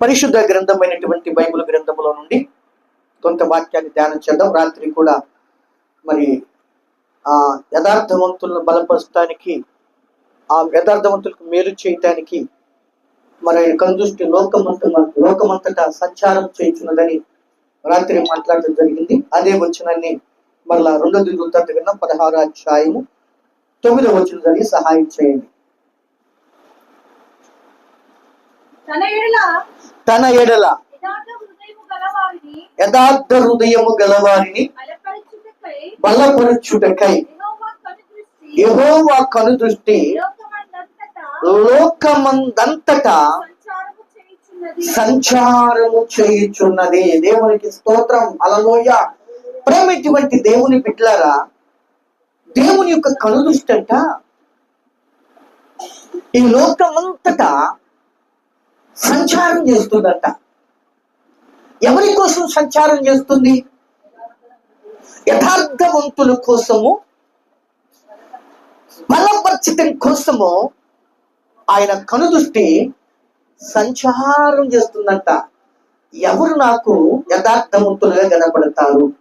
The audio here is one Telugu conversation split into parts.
పరిశుద్ధ గ్రంథమైనటువంటి బైబిల్ గ్రంథంలో నుండి కొంత వాక్యాన్ని ధ్యానం చేద్దాం. రాత్రి కూడా మరి ఆ యథార్థవంతులను బలపరచడానికి ఆ యథార్థవంతులకు మేలు చేయటానికి మరి కందుష్టి లోకమంత లోకమంతటా సంచారం చేయించున్నదని రాత్రి మాట్లాడడం జరిగింది. అదే వచనాన్ని మరలా రెండో దిగుతారు దగ్గర పదహారు అధ్యాయము తొమ్మిదో వచ్చిన జరిగి సహాయం చేయండి. తన ఎడల యథార్థ హృదయము గలవారిని బలపరచుటకై యెహోవా కనుదృష్టి యెహోవా కనుదృష్టి లోకమందంతటా సంచారము చేయుచున్నది. దేవునికి స్తోత్రం. అలలోయ ప్రేమిటువంటి దేవుని బిడ్డలారా దేవుని యొక్క కనుదృష్టి అంట. ఈ లోకమంతటా సంచారం చేస్తుందంట. ఎవరి కోసం సంచారం చేస్తుంది? యథార్థవంతుల కోసము? బలపరచటం కోసము ఆయన కనుదృష్టి సంచారం చేస్తుందంట. ఎవరు నాకు యథార్థవంతులుగా కనపడతారు?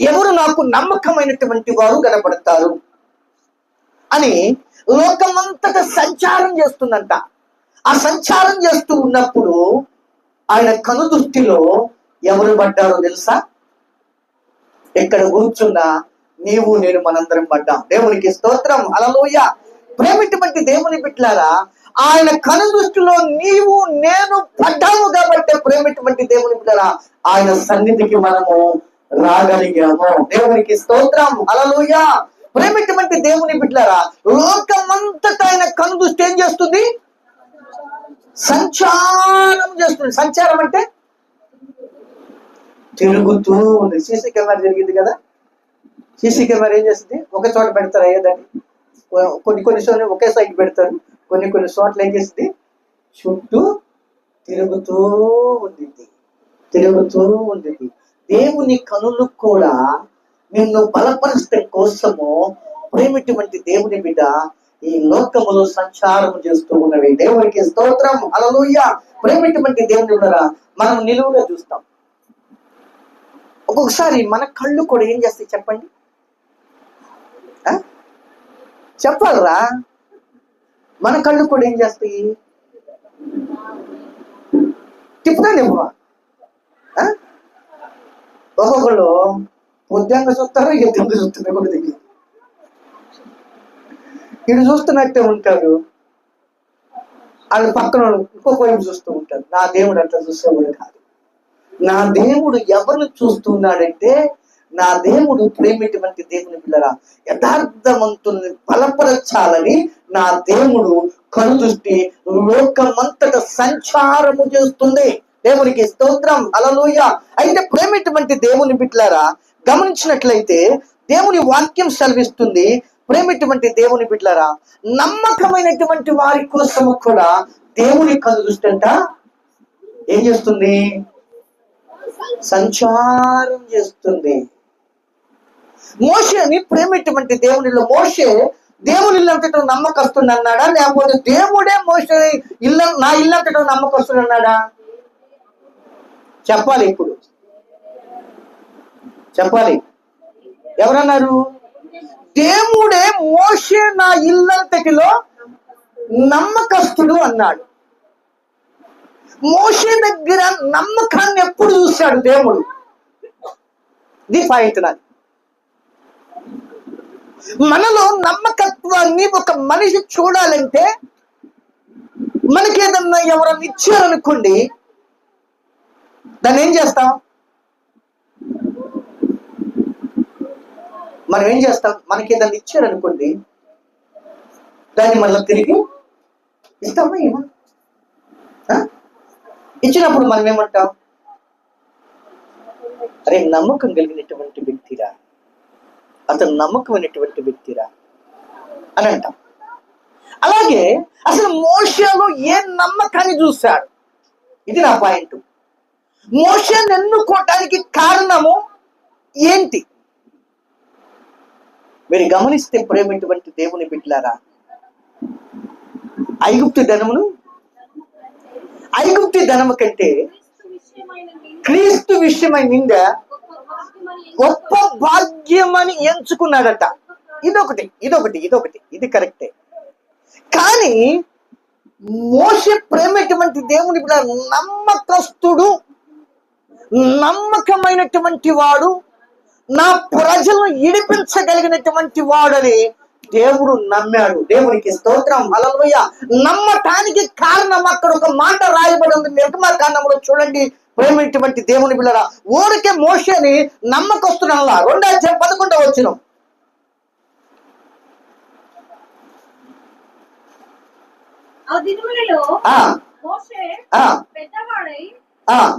ఎవరు నాకు నమ్మకమైనటువంటి వారు కనపడతారు? అని లోకమంతట సంచారం చేస్తుందంట. ఆ సంచారం చేస్తూ ఉన్నప్పుడు ఆయన కనుదృష్టిలో ఎవరు పడ్డారో తెలుసా? ఎక్కడ కూర్చున్న నీవు నేను మనందరం పడ్డాం. దేవునికి స్తోత్రం. అలలోయ ప్రేమిటువంటి దేవుని బిడ్డలారా ఆయన కను దృష్టిలో నీవు నేను పడ్డాము కాబట్టి ప్రేమిటువంటి దేవుని బిడ్డలారా ఆయన సన్నిధికి మనము రాగలిగాము. దేవునికి స్తోత్రం. అలలోయ ప్రేమిటువంటి దేవుని బిడ్డలారా లోకమంతటా ఆయన కనుదృష్టి ఏం చేస్తుంది? సంచారం చేస్తుంది. సంచారం అంటే తిరుగుతూ ఉంది సీసీ కెమెరా జరిగింది కదా? సీసీ కెమెరా ఏం చేస్తుంది? ఒక చోట పెడతారు అయ్యేదాన్ని కొన్ని కొన్ని చోట్ల ఒకే సైడ్ పెడతారు. కొన్ని కొన్ని చోట్ల ఏం చేస్తుంది? చుట్టూ తిరుగుతూ ఉండింది. తిరుగుతూ ఉండింది. దేవుని కనులు కూడా నిన్ను బలపరచడం కోసము ప్రేమిటువంటి దేవుని బిడ్డ ఈ లోకములో సంచారం చేస్తూ ఉన్నవి. దేవునికి స్తోత్రం. అలలోయ ప్రేమటువంటి దేవుని బిడ్డరా మనం నిలువుగా చూస్తాం. ఒక్కొక్కసారి మన కళ్ళు కూడా ఏం చేస్తాయి చెప్పండి? ఆ? చెప్పాలరా? మన కళ్ళు కూడా ఏం చేస్తాయి? తిప్పుతాను ఆ? ఒక్కొక్కళ్ళు ఉద్యోగం చూస్తారు ఇక చూస్తారు కూడా దగ్గర ఇటు చూస్తున్నట్టే ఉంటాడు. వాళ్ళ పక్కన ఇంకొక వైపు చూస్తూ ఉంటాడు. నా దేవుడు అట్లా చూసేవాడు కాదు. నా దేవుడు ఎవరు చూస్తున్నాడంటే నా దేవుడు ప్రేమిటువంటి దేవుని పిల్లరా యథార్థవంతుల్ని బలపరచాలని నా దేవుడు కనుదృష్టి లోకమంతట సంచారము చేస్తుంది. దేవునికి స్తోత్రం. అలలోయ అయితే ప్రేమిటువంటి దేవుని బిడ్డలారా గమనించినట్లయితే దేవుని వాక్యం సెలవిస్తుంది. ప్రేమటువంటి దేవుని బిడ్డలరా నమ్మకమైనటువంటి వారి కోసము కూడా దేవుని కళ్ళు అంట ఏం చేస్తుంది? సంచారం చేస్తుంది. మోషేని ప్రేమటువంటి దేవునిలో మోషే దేవుని ఇల్లంతటం నమ్మకస్తుంది అన్నాడా లేకపోతే దేవుడే మోసే ఇల్లు నా ఇల్లంతటం నమ్మకస్తుంది అన్నాడా చెప్పాలి ఇప్పుడు. చెప్పాలి. ఎవరన్నారు? దేవుడే మోషే నా ఇల్లంతటిలో నమ్మకస్తుడు అన్నాడు. మోషే దగ్గర నమ్మకాన్ని ఎప్పుడు చూశాడు దేవుడు? ది పాయింట్ నాది. మనలో నమ్మకత్వాన్ని ఒక మనిషి చూడాలంటే మనకేదన్నా ఎవరన్నా ఇచ్చారనుకోండి దాన్ని ఏం చేస్తాం? మనం ఏం చేస్తాం? మనకి ఏదైనా ఇచ్చారనుకోండి దాన్ని మళ్ళీ తిరిగి ఇస్తామా ఏమా? ఇచ్చినప్పుడు మనం ఏమంటాం? అరే నమ్మకం కలిగినటువంటి వ్యక్తిరా. అతను నమ్మకమైనటువంటి వ్యక్తిరా? అని అంటాం. అలాగే అసలు మోషలో ఏ నమ్మకాన్ని చూశాడు? ఇది నా పాయింట్. మోషన్ ఎన్నుకోవటానికి కారణము ఏంటి? మీరు గమనిస్తే ప్రేమటువంటి దేవుని బిడ్డలారా? ఐగుప్తి ధనమును? ఐగుప్తి ధనము కంటే క్రీస్తు విషయమైన విషయమై నింద గొప్ప భాగ్యమని ఎంచుకున్నాడట. ఇదొకటి ఇదొకటి ఇదొకటి ఇది కరెక్టే. కానీ మోస ప్రేమటువంటి దేవుని బిడ్డ నమ్మకస్తుడు నమ్మకమైనటువంటి వాడు నా ప్రజలను ఇడిపించగలిగినటువంటి వాడని దేవుడు నమ్మాడు. దేవునికి స్తోత్రం. హల్లెలూయ. నమ్మటానికి కారణం అక్కడ ఒక మాట రాయబడి ఉంది. నిర్గమ కాండంలో చూడండి. ప్రేమైనటువంటి దేవుని బిళ్ళరా. ఊరికే మోషని రెండో అధ్యాయం పదకొండవ వచ్చిన ఆ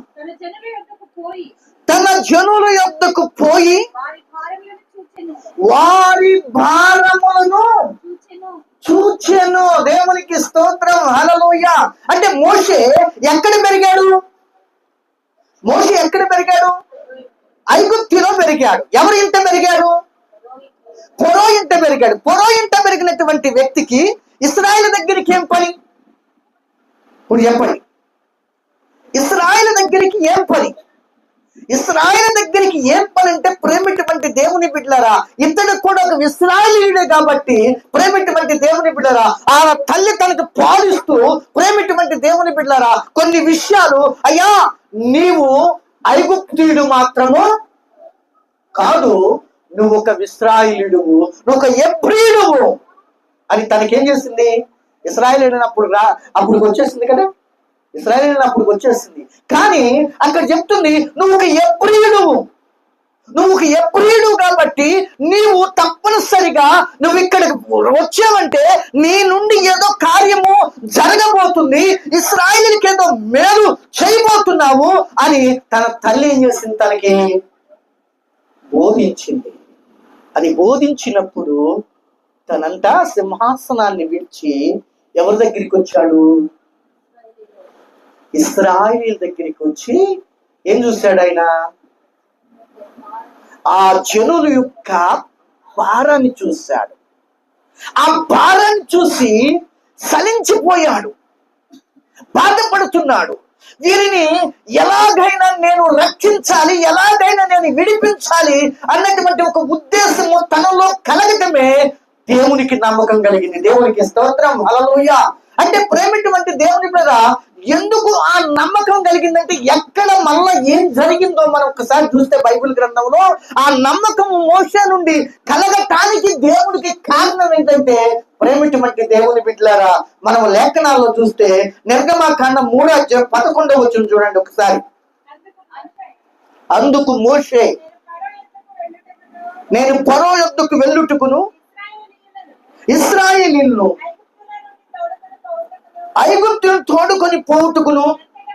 తన జనుల యొద్దకు పోయి వారి భారములను చూచెను. దేవునికి స్తోత్రం. హలలోయ అంటే మోషే ఎక్కడ పెరిగాడు? మోషే ఎక్కడ పెరిగాడు? ఐగుప్తిలో పెరిగాడు. ఎవరు ఇంట పెరిగాడు? పొరో ఇంత పెరిగాడు. పొరో ఇంట పెరిగినటువంటి వ్యక్తికి ఇస్రాయల్ దగ్గరికి ఏం పని? ఇప్పుడు చెప్పండి ఇస్రాయల్ దగ్గరికి ఏం పని? ఇస్రాయల్ దగ్గరికి ఏం పని అంటే ప్రేమిటువంటి దేవుని బిడ్డలారా. ఇతడు కూడా ఒక ఇస్రాయలీయుడే కాబట్టి ప్రేమిటువంటి దేవుని బిడ్డలారా. ఆ తల్లి తనకు పాలిస్తూ ప్రేమిటువంటి దేవుని బిడ్డలారా. కొన్ని విషయాలు అయ్యా నీవు ఐగుప్తీయుడు మాత్రము కాదు. నువ్వు ఒక విశ్రాయిలుడువు నువ్వు ఒక ఎబ్రియుడువు అని తనకేం చేసింది? ఇస్రాయల్ అప్పుడు రా అప్పుడు వచ్చేసింది కదా? ఇస్రాయల్ అప్పుడు వచ్చేసింది. కానీ అక్కడ చెప్తుంది నువ్వు ఒక ఎబ్రియుడువు నువ్వు ఒక ఎబ్రియుడు కాబట్టి నీవు తప్పనిసరిగా నువ్వు ఇక్కడికి వచ్చావంటే నీ నుండి ఏదో కార్యము జరగబోతుంది ఇస్రాయిల్కి ఏదో మేలు చేయబోతున్నావు అని తన తల్లి ఏం చేసింది తనకి? బోధించింది. అది బోధించినప్పుడు తనంతా సింహాసనాన్ని విడిచి ఎవరి దగ్గరికి వచ్చాడు? ఇస్రాయిల్ దగ్గరికి వచ్చి ఏం చూశాడు ఆయన? ఆ జనుల యొక్క భారాన్ని చూశాడు. ఆ భారాన్ని చూసి సలించిపోయాడు. బాధపడుతున్నాడు. వీరిని ఎలాగైనా నేను రక్షించాలి ఎలాగైనా నేను విడిపించాలి అన్నటువంటి ఒక ఉద్దేశము తనలో కలగటమే దేవునికి నమ్మకం కలిగింది. దేవునికి స్తోత్రం. అలలోయ అంటే ప్రేమిటువంటి దేవుని మీద ఎందుకు ఆ నమ్మకం కలిగిందంటే ఎక్కడ మళ్ళా ఏం జరిగిందో మనం ఒకసారి చూస్తే బైబిల్ గ్రంథంలో ఆ నమ్మకం మోస నుండి కలగటానికి దేవుడికి కారణం ఏంటంటే ప్రేమిటువంటి దేవుని బిడ్డలారా మనం లేఖనాల్లో చూస్తే నిర్గమాకాండం మూడో అధ్యాయం పదకొండవ చూడండి ఒకసారి. అందుకు మోషే నేను పరో యొద్దకు వెళ్ళుటుకును నేను పొరవ వెళ్ళుటకును ఇస్రాయేలీలను ఐగుప్తులను తోడుకొని పోటుకును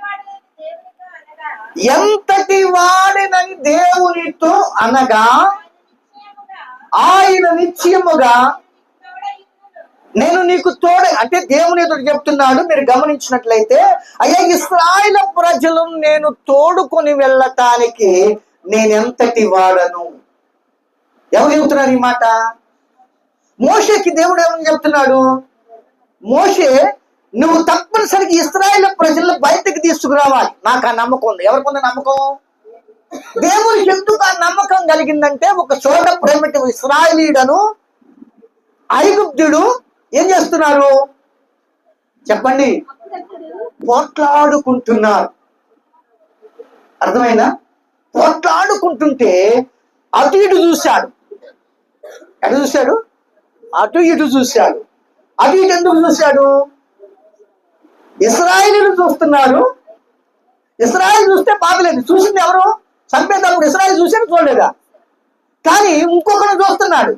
ఐగుప్తును తోడుకొని ఎంతటి వాడినని దేవునితో అనగా ఆయన నిశ్చయముగా నేను నీకు తోడ అంటే దేవుని ఎదురు చెప్తున్నాడు మీరు గమనించినట్లయితే అయ్యా ఇస్రాయిల ప్రజలను నేను తోడుకొని వెళ్ళటానికి నేనెంతటి వాడను? ఎవరు చెబుతున్నారు ఈ మాట? మోషకి దేవుడు ఏమని చెప్తున్నాడు? మోషే నువ్వు తప్పనిసరిగా ఇస్రాయేల్ ప్రజలను బయటకు తీసుకురావాలి. నాకు ఆ నమ్మకం ఉంది. ఎవరికి ఉంది నమ్మకం? దేవుని ఎందుకు ఆ నమ్మకం కలిగిందంటే ఒక చోట ప్రేమిటి ఇస్రాయలీడను ఐగుప్తుడు ఏం చేస్తున్నారు? చెప్పండి. పోట్లాడుకుంటున్నారు. అర్థమైనా పోట్లాడుకుంటుంటే అటు ఇటు చూశాడు. ఎటు చూశాడు? అటు ఇటు చూశాడు. అటు ఇటు ఎందుకు చూశాడు? ఇస్రాయిలు చూస్తున్నారు. ఇస్రాయిల్ చూస్తే పాపలేదు చూసింది ఎవరు? చంపేటప్పుడు ఇస్రాయిల్ చూసేది చూడలేదా? కానీ ఇంకొకరు చూస్తున్నాడు.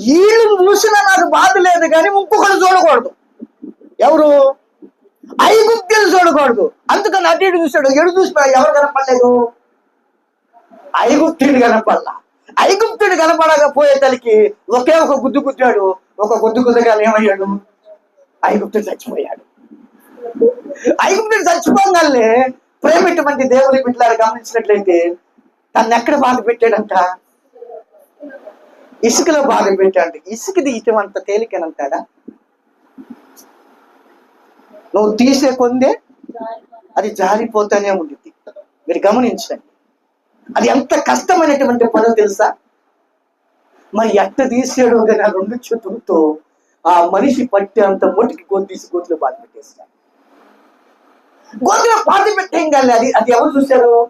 వీళ్ళు చూసినా నాకు బాధ లేదు కానీ ఇంకొకరు చూడకూడదు. ఎవరు? ఐగుప్తులు చూడకూడదు. అందుకని అటు ఇటు చూశాడు. ఎడు చూసినా ఎవరు కనపడలేదు? ఐగుప్తుడు కనపడలా. ఐగుప్తుడు కనపడకపోయే తలకి ఒకే ఒక గుద్దు గుద్దాడు. ఒక గుద్దు గుద్దగా ఏమయ్యాడు? ఐగుప్తుడు చచ్చిపోయాడు. ఐగుప్తుడు చచ్చిపోగానే ప్రేమిటువంటి దేవుని బిడ్డలారు గమనించినట్లయితే తను ఎక్కడ బాధ పెట్టాడంట? ఇసుకలో బాధ పెట్టాడు ఇసుక తీయటం అంత తేలికనంటాడా? నువ్వు తీసే కొందే అది జారిపోతానే ఉంది మీరు గమనించండి. అది ఎంత కష్టమైనటువంటి పనులు తెలుసా? మరి ఎట్ట తీసాడో కానీ ఆ రెండు చేతులతో ఆ మనిషి పట్టే అంత మొటికి గొంతు తీసి గొంతులో బాధ పెట్టేస్తాడు. గొంతులో పాతి పెట్టేం కానీ అది అది ఎవరు చూశారు?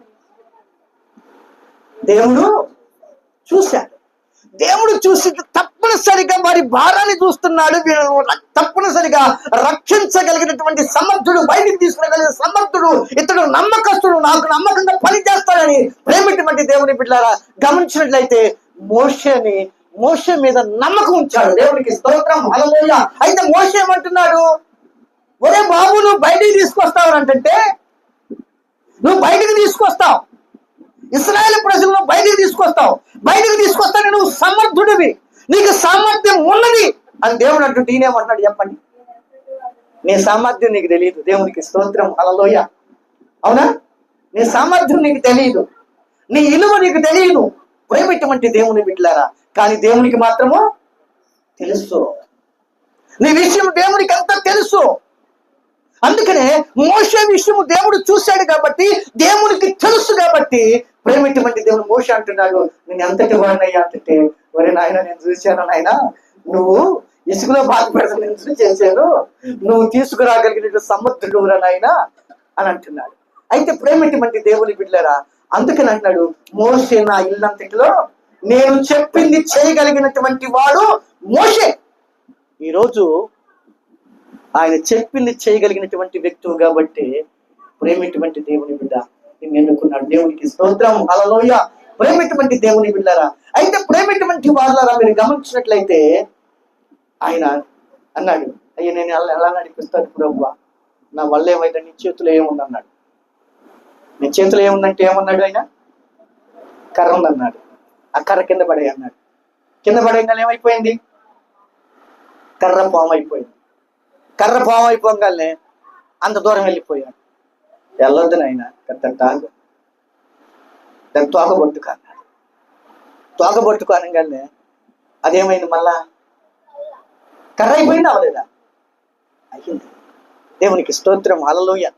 దేవుడు చూశాడు. దేవుడు చూసి తప్పనిసరిగా వారి భారాన్ని చూస్తున్నాడు. వీళ్ళను తప్పనిసరిగా రక్షించగలిగినటువంటి సమర్థుడు బయటికి తీసుకురాగలిగిన సమర్థుడు ఇతడు నమ్మకస్తుడు నాకు నమ్మకంగా పని చేస్తాడని ప్రేమిటువంటి దేవుని బిడ్డారా గమనించినట్లయితే మోషని మోష మీద నమ్మకం ఉంచాడు. దేవునికి స్తోత్రం. హల్లెలూయ. అయితే మోష ఏమంటున్నాడు? ఒరే బాబు నువ్వు బయటికి తీసుకొస్తావు అంటే నువ్వు బయటికి తీసుకొస్తావు. ఇస్రాయేల్ ప్రజలను బయటికి తీసుకొస్తావు. బయటికి తీసుకొస్తానే నువ్వు సమర్థుడివి. నీకు సామర్థ్యం ఉన్నది అని దేవుడు అంటుంటే ఈయనేమంటున్నాడు చెప్పండి. నీ సామర్థ్యం నీకు తెలియదు. దేవునికి స్తోత్రం. అలలోయ అవునా? నీ సామర్థ్యం నీకు తెలియదు. నీ ఇలువ నీకు తెలియదు. ప్రేమిటువంటి దేవుని బిడ్డలారా. కానీ దేవునికి మాత్రము తెలుసు. నీ విషయం దేవునికి అంతా తెలుసు. అందుకనే మోసే విషయము దేవుడు చూశాడు కాబట్టి దేవునికి తెలుసు కాబట్టి ప్రేమిటువంటి దేవుడు మోస అంటున్నాడు నేను ఎంతటి వాడినయ్యా? అంటే ఒరే నాయన నేను చూశాను నాయన నువ్వు ఇసుకలో బాధపడతాను నేను చేశాను? నువ్వు తీసుకురాగలిగిన సమర్థుడు నాయన? అని అంటున్నాడు. అయితే ప్రేమిటువంటి దేవుని బిడ్డరా అందుకని అంటున్నాడు మోసే నా ఇల్లంతటిలో నేను చెప్పింది చేయగలిగినటువంటి వాడు మోసే ఈరోజు ఆయన చెప్పింది చేయగలిగినటువంటి వ్యక్తువు కాబట్టి ప్రేమిటువంటి దేవుని బిడ్డ నిన్ను ఎన్నుకున్నాడు. దేవునికి స్తోత్రం. అలలోయ ప్రేమిటువంటి దేవుని బిడ్డారా. అయితే ప్రేమిటువంటి వాళ్ళారా మీరు గమనించినట్లయితే ఆయన అన్నాడు అయ్యా నేను ఎలా నడిపిస్తాను ప్రభు? నా వల్ల ఏమైతే నీ చేతిలో ఏముంది? అన్నాడు. నీ చేతిలో ఏముందంటే ఏమన్నాడు ఆయన? కర్ర ఉందన్నాడు. ఆ కర్ర కింద పడే అన్నాడు. కింద పడేయగానే ఏమైపోయింది? కర్ర పాము అయిపోయింది కర్ర పాము అయిపోగానే అంత దూరం వెళ్ళిపోయాడు. వెళ్ళొద్దు నాయన పెద్ద తాగు. దాన్ని తోక అన్నాడు తోక అనగానే అదేమైంది మళ్ళా? కర్ర అయిపోయింది అవలేదా? అయ్యింది దేవునికి స్తోత్రం అలలోయ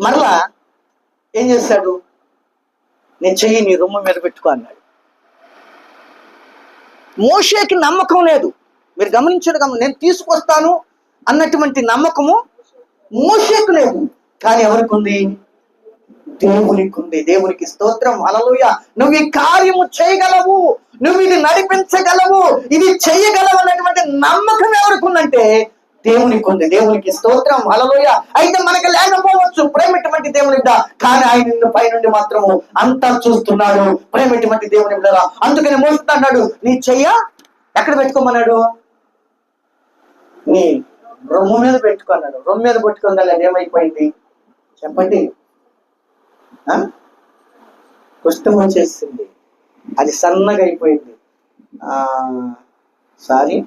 మరలా ఏం చేశాడు నేను చెయ్యి నీ రొమ్మ మీద పెట్టుకో అన్నాడు. మోషేకి నమ్మకం లేదు. మీరు గమనించడు నేను తీసుకొస్తాను అన్నటువంటి నమ్మకము మోషేకు లేదు. కానీ ఎవరికి ఉంది దేవునికి ఉంది దేవునికి స్తోత్రం. అలలుయ నువ్వు ఈ కార్యము చేయగలవు. నువ్వు ఇది నడిపించగలవు. ఇది చేయగలవు అన్నటువంటి నమ్మకం ఎవరికి ఉందంటే దేవునికి ఉంది దేవునికి స్తోత్రం. అలలోయ అయితే మనకి లేకపోవచ్చు. ప్రేమిటువంటి దేవుని బిడ్డ. కానీ ఆయన నిన్ను పైనుండి మాత్రము అంతా చూస్తున్నాడు. ప్రేమిటువంటి దేవుని బిడ్డ అందుకని మోస్తున్నాడు నీ చెయ్య ఎక్కడ పెట్టుకోమన్నాడు? నీ రొమ్ము మీద పెట్టుకున్నాడు. రొమ్ము మీద పెట్టుకోగల ఏమైపోయింది? చెప్పండి. ఆ? కుష్టం వచ్చేసింది. అది సన్నగా అయిపోయింది. ఆ సారీ.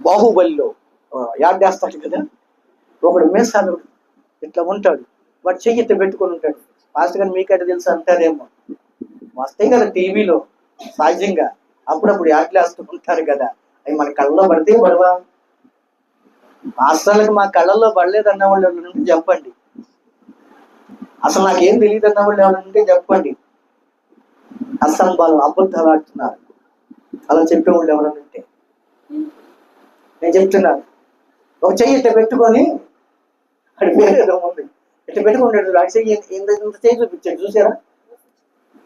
బాహుబలిలో యాడ్డేస్తాడు యాడ్ చేస్తాడు కదా? ఒకడు మేసాలు ఇట్లా ఉంటాడు. వాడు చెయ్యి ఇట్లా పెట్టుకొని ఉంటాడు. ఫాస్ట్గా మీకైతే తెలుసు అంటారేమో. వస్తాయి కదా టీవీలో సహజంగా. అప్పుడప్పుడు యాడ్లు ఉంటారు కదా. అవి మన కళ్ళలో పడితే పడవా అసలు మా కళ్ళల్లో పడలేదు అన్న వాళ్ళు ఉంటే చెప్పండి. అసలు నాకేం తెలియదు అన్న వాళ్ళు ఎవరైనా ఉంటే చెప్పండి. అసంబాలు అబద్ధాలు ఆడుతున్నారు. అలా చెప్పేవాళ్ళు ఎవరైనా ఉంటే. నేను చెప్తున్నాను. ఒక చెయ్యి ఇట్లా పెట్టుకొని అక్కడ వేరేదో ఉంది. ఇట్లా పెట్టుకుంటాడు ఆ చెయ్యి ఇంత- ఇంత చేయి చూపించాడు చూసారా?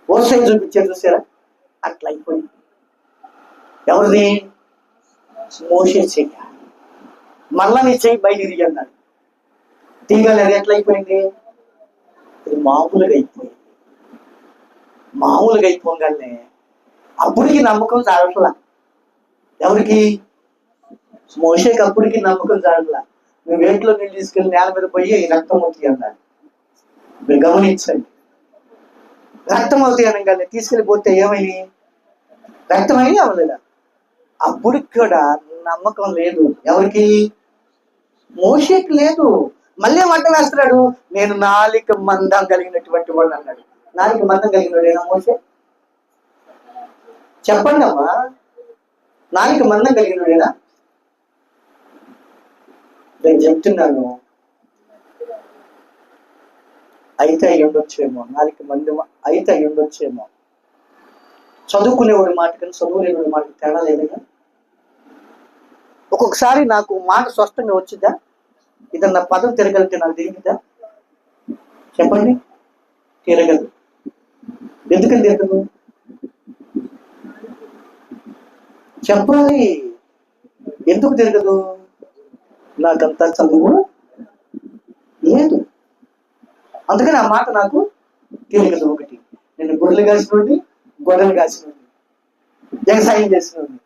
ఓ సైజ్ చూపించాడు చూసారా? అట్లా అయిపోయింది. ఎవరిది మోసే చెయ్య మళ్ళా నీ చెయ్యి బయట తిరిగి అన్నాడు. తీగలు అది ఇది మామూలుగా అయిపోయింది. మామూలుగా అయిపోగానే అప్పటికి నమ్మకం చాలట్లా? ఎవరికి? మోసేకి అప్పటికి నమ్మకం చాలట్లా? నువ్వు వేట్లో నీళ్ళు తీసుకెళ్ళి నేల మీద పోయి రక్తం అవుతుంది అన్నాడు. మీరు గమనించండి. రక్తం అవుతాయి అనగానే తీసుకెళ్ళిపోతే ఏమైంది? రక్తం అయి అవ్వలేదా? అప్పుడు కూడా నమ్మకం లేదు. ఎవరికి? మోషేకి లేదు. మళ్ళీ వంట వేస్తున్నాడు. నేను నాలిక మందం కలిగినటువంటి వాడు అన్నాడు. నాలిక మందం కలిగిన మోసే చెప్పండి అమ్మా. నాలిక మందం కలిగినోడేనా నేను చెప్తున్నాను. అయితే అయి ఉండొచ్చేమో. నాలుగు మంది అయితే అయి ఉండొచ్చేమో. చదువుకునేవాడి మాట కానీ చదువులేనివాడి మాటకి తేడా లేదుగా? ఒక్కొక్కసారి నాకు మాట స్పష్టంగా వచ్చిందా? ఏదన్నా పదం తిరగలిగితే నాకు తెలియదా? చెప్పండి. తిరగదు. ఎందుకని తిరగదు చెప్పాలి. ఎందుకు తిరగదు? నాకంత చదువు లేదు. అందుకని ఆ మాట నాకు తెలియదు ఒకటి. నేను గొర్రెలు కాసినోడిని గొర్రెలు కాసినోడిని వ్యవసాయం చేసినోడిని.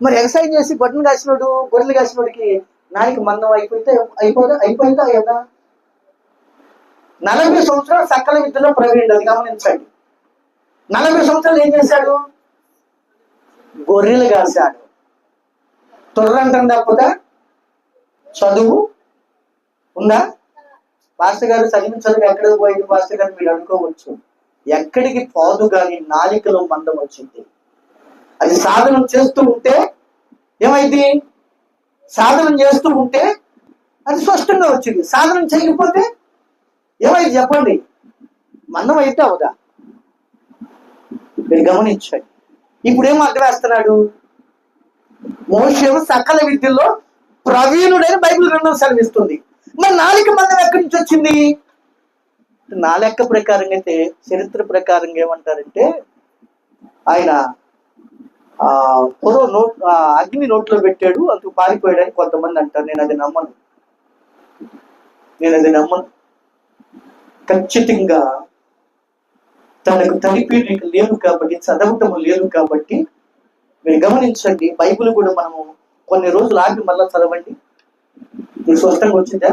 మరి ఎక్సైజ్ చేసి గొడ్డలు కాసినోడు గొర్రెలు కాసినోడికి నాయకు మందం అయిపోతే అయిపోదా? అయిపోయిందా? కదా నలభై సంవత్సరాలు సకల విద్యలో ప్రవీణుడు అది గమనించండి. నలభై సంవత్సరాలు ఏం చేశాడు? గొర్రెలు కాశాడు తుర్రంటం తప్పదా? చదువు ఉందా? మాస్టర్ గారు చదివిన చదువు ఎక్కడికి పోయింది? మాస్టర్ గారు మీరు అనుకోవచ్చు. ఎక్కడికి పోదు కానీ నాలికలో మందం వచ్చింది. అది సాధనం చేస్తూ ఉంటే ఏమైంది? సాధనం చేస్తూ ఉంటే అది స్పష్టంగా వచ్చింది. సాధనం చేయకపోతే ఏమైంది చెప్పండి? మందం అయితే అవదా? మీరు గమనించండి. ఇప్పుడు ఏం అగ్రేస్తున్నాడు మోషం సకల విద్యల్లో ప్రవీణుడైన బైబిల్ గ్రంథం సెలవిస్తుంది. మరి నాలుక మందం ఎక్కడి నుంచి వచ్చింది? నా లెక్క ప్రకారంగా అయితే చరిత్ర ప్రకారంగా ఏమంటారంటే ఆయన ఆ నోట్ అగ్ని నోట్లో పెట్టాడు అందుకు పారిపోయాడని కొంతమంది అంటారు. నేను అది నమ్మను. నేను అది నమ్మను. ఖచ్చితంగా తనకు తడిపీడిక లేవు కాబట్టి చదవటం లేదు కాబట్టి మీరు గమనించండి బైబిల్ కూడా మనము కొన్ని రోజులు ఆగి మళ్ళా చదవండి. నీకు స్పష్టంగా వచ్చిందా?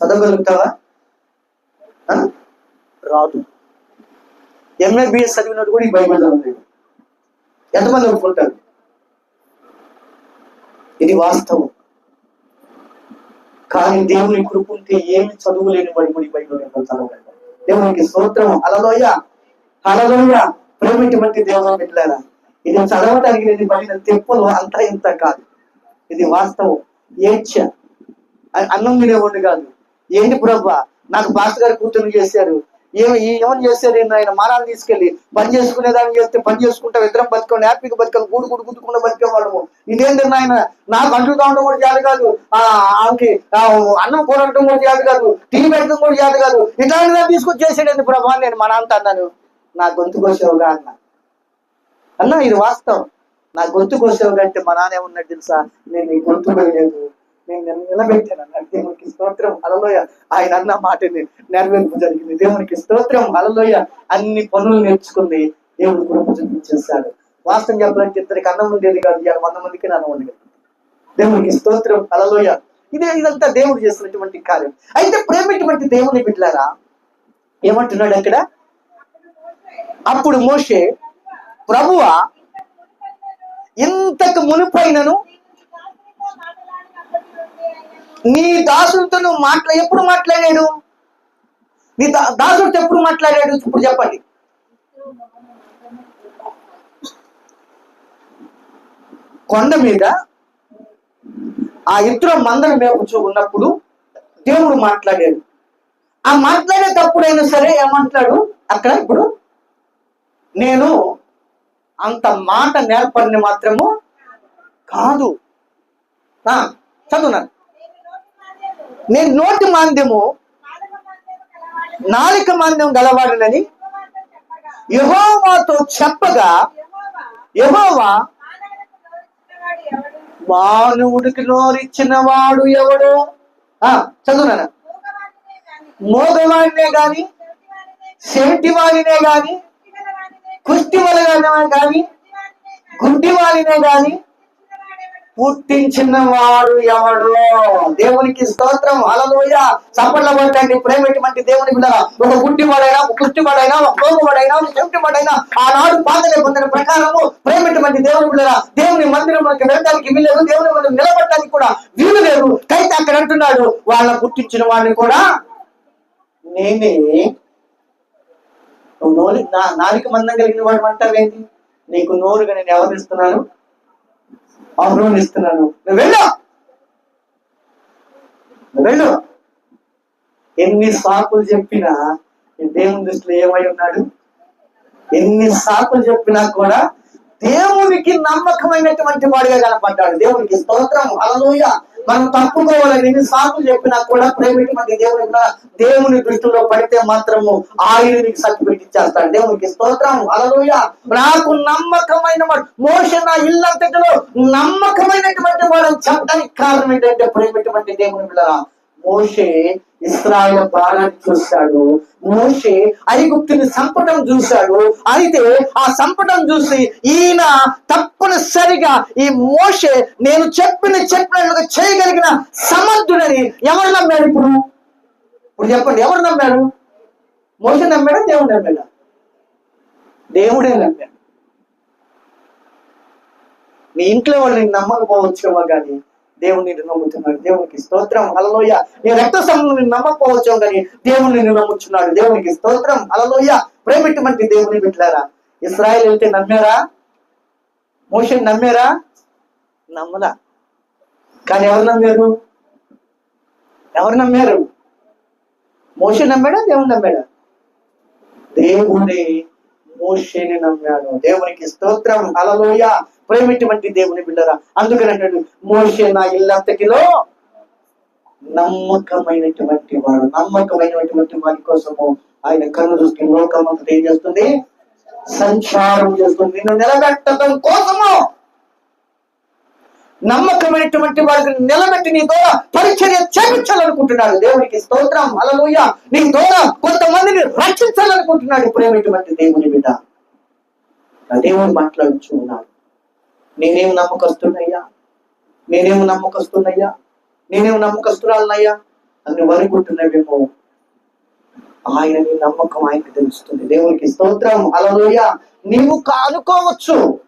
చదవగలుగుతావా? రాదు. ఎంఏబిఎస్ చదివినట్టు కూడా ఈ బైబిల్ లేదు ఎంతమంది అనుకుంటారు? ఇది వాస్తవం. కానీ దేవుని కృప ఉంటే ఏమి చదువులేని వాడు కూడా ఈ బైబిల్ గ్రంథం దేవునికి స్తోత్రం. అలలోయ అలలోయ ప్రేమిటువంటి దేవుని బిడ్డలారా ఇది చదవటానికి నేను పడిన తెప్పులు అంత ఇంత కాదు. ఇది వాస్తవం. ఏడ్చ. అన్నం తినేవాడు కాదు. ఏంటి ప్రభా? నాకు పాస్టర్ గారు కూతురు చేశారు. ఏమి ఏమని చేశారు ఏంటి ఆయన? మానాన్ని తీసుకెళ్ళి పని చేసుకునేదాన్ని చేస్తే పని చేసుకుంటాం ఇద్దరం బతకండి హ్యాపీగా బతకాలి గూడు గుడు గుద్దుకుండా బతికేవాళ్ళము. ఇదేంటి నాయన? నాకు అంట్లు కావడం కూడా చేత కాదు. ఆ ఆమెకి అన్నం కూర కూడా చేత కాదు. టీ పెట్టడం కూడా చేత కాదు. ఇట్లాంటిదా తీసుకొచ్చి చేసాడండి ప్రభా? నేను మా నాన్నతో అన్నాను. నా గొంతు కోసేవుగా అన్న. అన్న ఇది వాస్తవం. నా గొంతు కోసేవుగా అంటే మా నాన్న ఏమన్నాడు తెలుసా? నేను నీ గొంతు లేదు. నేను నిలబెట్టాను. దేవునికి స్తోత్రం. అలలోయ. ఆయన అన్న మాటని నెరవేర్పు జరిగింది దేవునికి స్తోత్రం. అలలోయ. అన్ని పనులు నేర్చుకుంది దేవుడు కృప చూపించేశాడు. వాస్తవం చెప్పాలంటే ఇద్దరికి అన్నం ఉండేది కాదు. ఇవాళ వంద మందికి అన్నం ఉండేది. దేవునికి స్తోత్రం. అలలోయ. ఇదే ఇదంతా దేవుడు చేసినటువంటి కార్యం. అయితే ప్రేమటువంటి దేవుని బిడ్డలారా ఏమంటున్నాడు అక్కడ? అప్పుడు మోషే ప్రభువ ఇంతకు మునుపైనను నీ దాసులతో నువ్వు మాట్లా ఎప్పుడు మాట్లాడాడు? నీ దా- దాసుడితో ఎప్పుడు మాట్లాడాడు? ఇప్పుడు చెప్పండి. కొండ మీద ఆ ఇద్దరు మందలు మేపుచూ ఉన్నప్పుడు దేవుడు మాట్లాడాడు. ఆ మాట్లాడేటప్పుడైనా సరే ఏమంటాడు అక్కడ ఇప్పుడు నేను అంత మాట నేర్పడిని మాత్రము కాదు. ఆ, చదువునాను నేను నోటి మాంద్యము నాలిక మాంద్యం గలవాడనని యహోవాతో చెప్పగా యహోవా మానవుడికి నోరిచ్చిన వాడు ఎవడు? ఆ చదువునా? మోగవాడినే గాని చెవిటి వాడినే గాని కుష్టి వలగానే గాని గుడ్డి వాడినే గాని పుట్టించిన వాడు ఎవడు? దేవునికి స్తోత్రం. అలలోయ చప్పట్ల పట్టండి ప్రేమటువంటి దేవుని బిడ్డ ఒక గుడ్డివాడైనా ఒక కుష్టివాడైనా ఒక కోపవాడైనా వాడైనా ఒక చెవిటివాడైనా ఆనాడు పాతలే పొందిన ప్రకారము ప్రేమటువంటి దేవుని బిడ్డ దేవుని మందిరంలోకి వెళ్ళడానికి వీలేదు దేవుని మందిరం నిలబడటానికి కూడా వీలు లేదు. కైతే అక్కడ అంటున్నాడు వాళ్ళ పుట్టించిన వాడిని కూడా నేనే నువ్వు నోరు నా మందం కలిగిన వాడు అంటావేంటి? నీకు నోరుగా నేను ఎవరు ఇస్తున్నాను ఇస్తున్నాను నువ్వు వెళ్ళు. వెళ్ళు. ఎన్ని సాకులు చెప్పినా దేవుని దృష్టిలో ఏమై ఉన్నాడు? ఎన్ని సాకులు చెప్పినా కూడా దేవునికి నమ్మకమైనటువంటి వాడిగా కనపడ్డాడు. దేవునికి స్తోత్రం. అలలోయ మనం తప్పుకోవాలని సాకులు చెప్పినా కూడా ప్రేమిటువంటి దేవుని కూడా దేవుని దృష్టిలో పడితే మాత్రము ఆయన నీకు సత్తు పెట్టించేస్తాడు దేవునికి స్తోత్రం. అలలోయ నాకు నమ్మకమైన వాడు మోస నా ఇల్లంతటిలో నమ్మకమైనటువంటి వాడు చెప్పడానికి కారణం ఏంటంటే ప్రేమిటువంటి దేవుని పిల్లరా మోషే ఇస్రాయల్ బాణాన్ని చూశాడు. మోషే ఐగుప్తుని సంపటం చూశాడు. అయితే ఆ సంపటం చూసి ఈయన తప్పనిసరిగా ఈ మోషే నేను చెప్పిన చెప్పినట్లుగా చేయగలిగిన సమర్థుడని ఎవరు నమ్మాడు ఇప్పుడు? ఇప్పుడు చెప్పండి ఎవరు నమ్మాడు మోషే నమ్మాడా దేవుడు నమ్మాడా? దేవుడే నమ్మాడు. మీ ఇంట్లో వాళ్ళు నేను నమ్మకపోవచ్చేమో కానీ దేవుని నమ్ముతున్నాడు. దేవునికి స్తోత్రం. అలలోయ నీ రక్త సంబంధం నిన్ను కానీ దేవుని నిన్ను నమ్ముతున్నాడు దేవునికి స్తోత్రం. అలలోయ ప్రేమిటువంటి దేవుని బిడ్డలారా? ఇస్రాయల్ వెళ్తే నమ్మారా? మోషన్ నమ్మారా? నమ్మలా. కానీ ఎవరు నమ్మారు? ఎవరు నమ్మారు? మోషన్ నమ్మాడా? దేవుని నమ్మాడా? దేవుడే మోషేని నమ్మాడు. దేవునికి స్తోత్రం. అలలోయ ప్రేమిటువంటి దేవుని బిడ్డరా అందుకని అంటాడు మోషే నా ఇల్లంతటిలో నమ్మకమైనటువంటి వాడు నమ్మకమైనటువంటి వారి కోసము ఆయన కన్ను దృష్టి లోకం అంతా ఏం చేస్తుంది? సంచారం చేస్తుంది. నిన్ను నిలబెట్టడం కోసము. నమ్మకమైనటువంటి వారికి నిలబెట్టి నీ ద్వారా పరిచర్య చేపించాలనుకుంటున్నాడు దేవునికి స్తోత్రం అలలోయ నీ ద్వారా కొంతమందిని రక్షించాలనుకుంటున్నాడు ప్రేమైనటువంటి దేవుని బిడ్డ. దేవుడు మాట్లాడుచున్నాడు. నేనేం నమ్మకస్తున్నయ్యా? నేనేం నమ్మకస్తున్నయ్యా? నేనేం నమ్మకస్తురాలనయ్యా? అని వరుకుంటున్నావేమో ఆయన నీ నమ్మకం ఆయనకి తెలుస్తుంది. దేవునికి స్తోత్రం. అలలోయ నీవు కానుకోవచ్చు.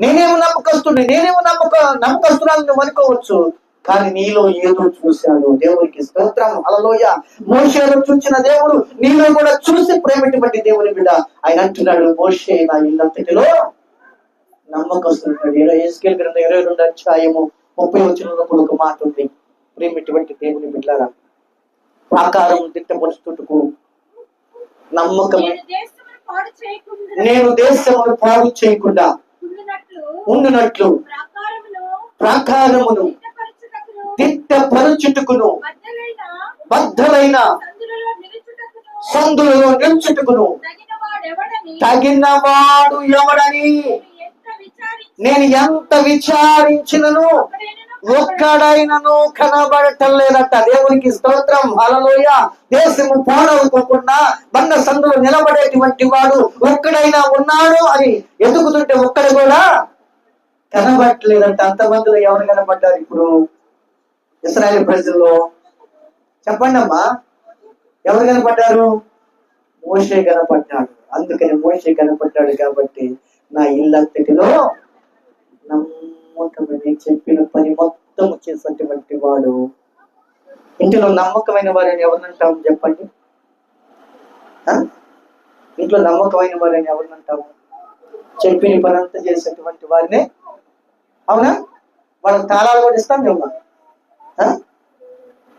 నేనేమో నమ్మకస్తుండే నేనేమో నమ్మక నమ్మకస్తురాలను నువ్వు అనుకోవచ్చు కానీ నీలో ఏదో చూశాడు. దేవునికి స్తోత్రం. అలలోయ మోషేలో చూసిన దేవుడు నీలో కూడా చూసి ప్రేమిటువంటి దేవుని బిడ్డ. ఆయన అంటున్నాడు మోషే నా ఇల్లంతటిలో నమ్మకస్తున్నాడు ఇరవై ఏసుకెళ్ళి గ్రంథం ఇరవై రెండు అధ్యాయము ముప్పై వచ్చిన కూడా ఒక మాట ఉంది. ప్రేమిటువంటి దేవుని బిడ్డారా ఆకారం తిట్టపరుచుటకు నమ్మకమే నేను దేశమును పాడు చేయకుండా ఉండునట్లు ప్రాకారమును తిట్టపరచుటకును బద్దలైన బద్ధలైన సందులలో నిలుచుటకును తగిన వాడు ఎవడని నేను ఎంత విచారించినను ఒక్కడైనను కనబడటం లేదట దేవునికి స్తోత్రం అలలోయ దేశము పాడవుకోకుండా బండ సందులో నిలబడేటువంటి వాడు ఒక్కడైనా ఉన్నాడు అని ఎదుగుతుంటే ఒక్కడ కూడా కనబడట్లేదంట. అంతమందిలో ఎవరు కనబడ్డారు ఇప్పుడు? ఇస్రాయల్ ప్రజల్లో. చెప్పండి అమ్మా. ఎవరు కనపడ్డారు మోషే కనపడ్డాడు అందుకని మోషే కనపడ్డాడు కాబట్టి నా ఇల్లంతటిలో నమ్మకమని చెప్పిన పని మొత్తం చేసినటువంటి వాడు. ఇంటిలో నమ్మకమైన వారిని ఎవరినంటాము చెప్పండి? ఆ? ఇంట్లో నమ్మకమైన వారిని ఎవరినంటాము చెప్పిన పని అంతా చేసేటువంటి వారిని? అవునా? వాళ్ళకి తాళాలు కూడా ఇస్తాం మేము ఆ?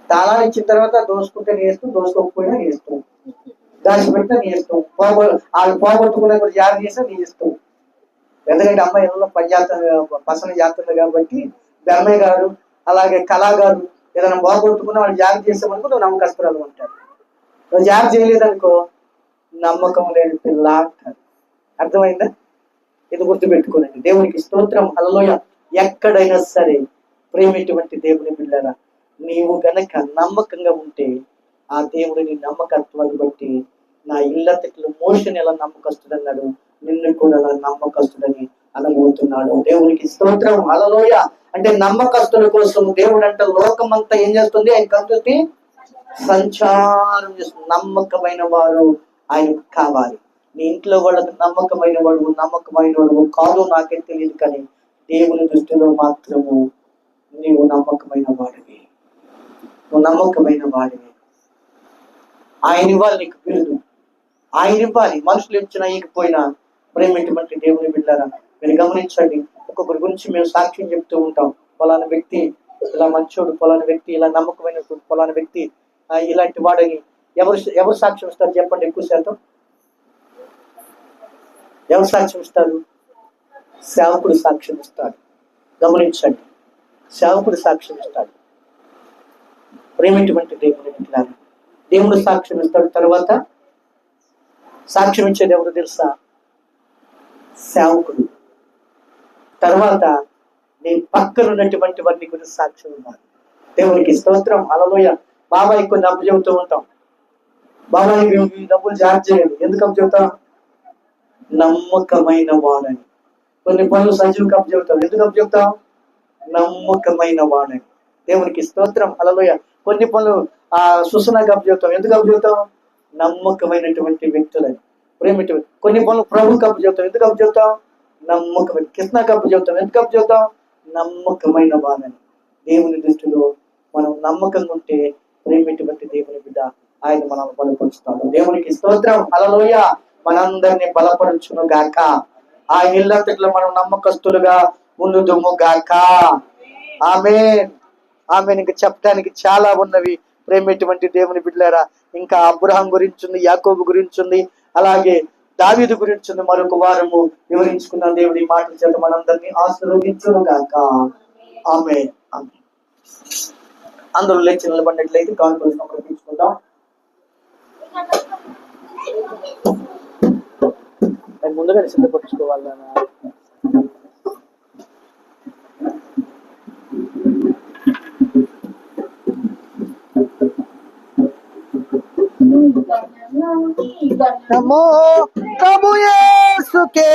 తాళాలు ఇచ్చిన తర్వాత దోసుకుంటే నేస్తాం దోసుకోకపోయినా నేస్తాం ఇష్టం. దాచిపెట్టినా నీ ఇష్టం. వాళ్ళు పోగొట్టుకున్నా కూడా జాగ్రత్త చేసినా నీ ఇష్టం. ఎందుకంటే అమ్మాయి ఇళ్ళలో పని చేస్తారు పసన చేస్తుంది కాబట్టి బెమ్మయ్య గారు అలాగే కళా గారు ఏదైనా బాగొట్టుకున్నా వాళ్ళు జాగ్రత్త చేసామనుకో నువ్వు నమ్మకస్తురాలు ఉంటారు నువ్వు జాగ్రత్త చేయలేదనుకో నమ్మకం లేని పిల్ల అంటారు. అర్థమైందా? ఇది గుర్తుపెట్టుకోనండి. దేవునికి స్తోత్రం. అలలోయ ఎక్కడైనా సరే ప్రేమిటువంటి దేవుని బిడ్డరా నీవు గనక నమ్మకంగా ఉంటే ఆ దేవుడిని నమ్మకత్వాన్ని బట్టి నా ఇల్లంతటిలో మోషన్ ఎలా నమ్మకస్తుడన్నాడు? నిన్ను కూడా నమ్మకస్తుడని అనబోతున్నాడు. దేవునికి స్తోత్రం. అలలోయ అంటే నమ్మకస్తుల కోసం దేవుడు అంటే అంతా ఏం చేస్తుంది? ఆయన కంటుకి సంచారం చేస్తుంది. నమ్మకమైన వారు ఆయనకు కావాలి. నీ ఇంట్లో వాళ్ళకు నమ్మకమైన వాడు నమ్మకమైన వాడు కాదు నాకే తెలియదు కానీ దేవుని దృష్టిలో మాత్రము నీవు నమ్మకమైన వాడివి. నువ్వు నమ్మకమైన వాడివి. ఆయన ఇవ్వాలి నీకు బిరుదు. ఆయన ఇవ్వాలి. మనుషులు ఇచ్చినా ఇకపోయినా ప్రేమిటువంటి దేవుని బిడ్డారా మీరు గమనించండి ఒక్కొక్కరి గురించి మేము సాక్ష్యం చెప్తూ ఉంటాం. ఫలానా వ్యక్తి ఇలా మంచోడు పొలాని వ్యక్తి ఇలా నమ్మకమైన పొలాని వ్యక్తి ఆ, ఇలాంటి వాడని ఎవరు ఎవరు సాక్ష్యం ఇస్తారు చెప్పండి ఎక్కువ శాతం? ఎవరు సాక్ష్యం ఇస్తారు? సేవకుడు సాక్ష్యం ఇస్తాడు. గమనించండి సేవకుడు సాక్ష్యం ఇస్తాడు. ప్రేమిటువంటి దేవుని బిడ్డలారా. దేవుడు సాక్ష్యం ఇస్తాడు తర్వాత సాక్ష్యం ఇచ్చేది ఎవరు తెలుసా? సేవకుడు. తర్వాత నీ పక్కన ఉన్నటువంటి వారిని గురించి సాక్ష్యం ఉన్నారు దేవునికి స్తోత్రం. అలలోయ బాబాయ్ కొన్ని అప్పు చెబుతూ ఉంటాం. బాబాయ్ మేము డబ్బులు జాగ్రత్త చేయాలి ఎందుకు అప్పు చెబుతాం? నమ్మకమైన వాడని. కొన్ని పనులు సంజీవ్ అప్పు చెబుతాం. ఎందుకు అప్పు చెబుతాం? నమ్మకమైన వాడని. దేవునికి స్తోత్రం. అలలోయ కొన్ని పనులు ఆ సుసనకు అప్పు చెబుతాం. ఎందుకు అప్పు చెబుతాం? నమ్మకమైనటువంటి వ్యక్తులని. ప్రేమిటి కొన్ని పనులు ప్రభు కప్పు చెబుతాం ఎందుకు కప్పు చెబుతాం నమ్మకమైన కృష్ణ కప్పు చెబుతాం ఎందుకు కప్పు చెబుతాం నమ్మకమైన వాడని దేవుని దృష్టిలో మనం నమ్మకంగా ఉంటే ప్రేమిటువంటి దేవుని బిడ్డ ఆయన మనల్ని బలపరుస్తాడు. దేవునికి స్తోత్రం. అలలోయ మనందరినీ బలపరుచును గాక. ఆయన ఇల్లంతట్లో మనం నమ్మకస్తులుగా ముందుదుము గాక. ఆమె ఆమె ఇంకా చెప్పడానికి చాలా ఉన్నవి. ప్రేమటువంటి దేవుని బిడ్డలారా ఇంకా అబ్రహం గురించి ఉంది యాకోబు గురించి ఉంది అలాగే దావీదు గురించి మరొక వారము వివరించుకున్న దేవుడి మాటల చేత మనందరినీ ఆశీర్వదించును గాక. ఆమె ఆమె అందరూ లేచి నిలబడినట్లయితే కాన్ఫరెన్స్ సమర్పించుకుందాం. దాన్ని ముందుగానే సిద్ధపరచుకోవాలి నాన్న. నమో ప్రభు యేసుకే.